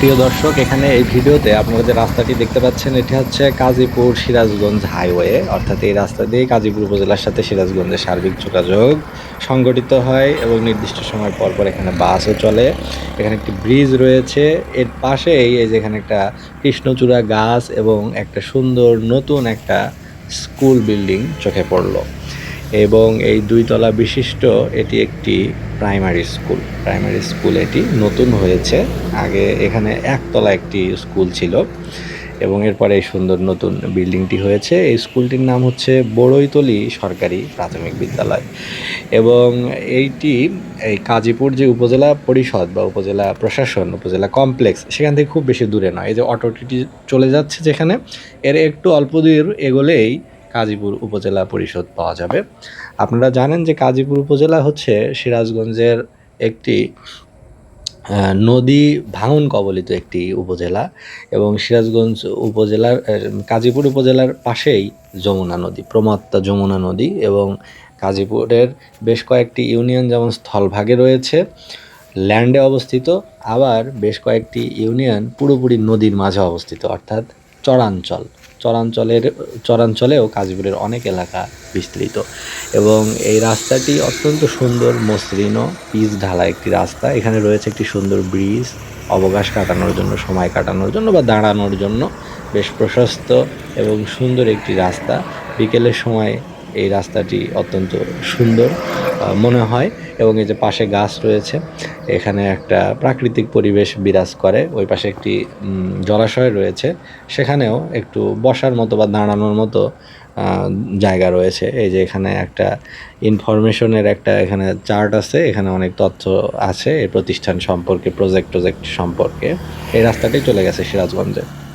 প্রিয় দর্শক, এখানে এই ভিডিওতে আপনারা যে রাস্তাটি দেখতে পাচ্ছেন, এটি হচ্ছে কাজীপুর সিরাজগঞ্জ হাইওয়ে। অর্থাৎ এই রাস্তা দিয়ে কাজীপুর উপজেলার সাথে সিরাজগঞ্জের সার্বিক যোগাযোগ সংগঠিত হয় এবং নির্দিষ্ট সময় পর পর এখানে বাসও চলে। এখানে একটি ব্রিজ রয়েছে। এর পাশেই এই যে এখানে একটা কৃষ্ণচূড়া গাছ এবং একটা সুন্দর নতুন একটা স্কুল বিল্ডিং চোখে পড়ল। এবং এই দুইতলা বিশিষ্ট এটি একটি প্রাইমারি স্কুল। প্রাইমারি স্কুল এটি নতুন হয়েছে। আগে এখানে একতলা একটি স্কুল ছিল এবং এরপরে এই সুন্দর নতুন বিল্ডিংটি হয়েছে। এই স্কুলটির নাম হচ্ছে বড়ইতলি সরকারি প্রাথমিক বিদ্যালয় এবং এইটি এই কাজীপুর যে উপজেলা পরিষদ বা উপজেলা প্রশাসন, উপজেলা কমপ্লেক্স, সেখান থেকে খুব বেশি দূরে নয়। এই যে অটোটি চলে যাচ্ছে যেখানে, এর একটু অল্প দূর এগোলেই কাজীপুর উপজেলা পরিষদ পাওয়া যাবে। আপনারা জানেন যে কাজীপুর উপজেলা হচ্ছে সিরাজগঞ্জের একটি নদী ভাঙন কবলিত একটি উপজেলা এবং সিরাজগঞ্জ উপজেলার কাজীপুর উপজেলার পাশেই যমুনা নদী, প্রমাত্তা যমুনা নদী এবং কাজীপুরের বেশ কয়েকটি ইউনিয়ন যেমন স্থলভাগে রয়েছে, ল্যান্ডে অবস্থিত, আবার বেশ কয়েকটি ইউনিয়ন পুরোপুরি নদীর মাঝে অবস্থিত, অর্থাৎ চরাঞ্চল। চরাঞ্চলের, চরাঞ্চলেও কাজীপুরের অনেক এলাকা বিস্তৃত। এবং এই রাস্তাটি অত্যন্ত সুন্দর, মসৃণ, পিচ ঢালা একটি রাস্তা। এখানে রয়েছে একটি সুন্দর ব্রিজ, অবকাশ কাটানোর জন্য, সময় কাটানোর জন্য বা দাঁড়ানোর জন্য। বেশ প্রশস্ত এবং সুন্দর একটি রাস্তা। বিকেলের সময় এই রাস্তাটি অত্যন্ত সুন্দর মনে হয়। এবং এই যে পাশে গাছ রয়েছে, এখানে একটা প্রাকৃতিক পরিবেশ বিরাজ করে। ওই পাশে একটি জলাশয় রয়েছে। সেখানেও একটু বসার মতো বা দাঁড়ানোর মতো জায়গা রয়েছে। এই যে এখানে একটা ইনফরমেশনের একটা এখানে চার্ট আছে। এখানে অনেক তথ্য আছে। এই প্রতিষ্ঠান সম্পর্কে প্রজেক্ট প্রজেক্ট সম্পর্কে। এই রাস্তাটাই চলে গেছে সিরাজগঞ্জে।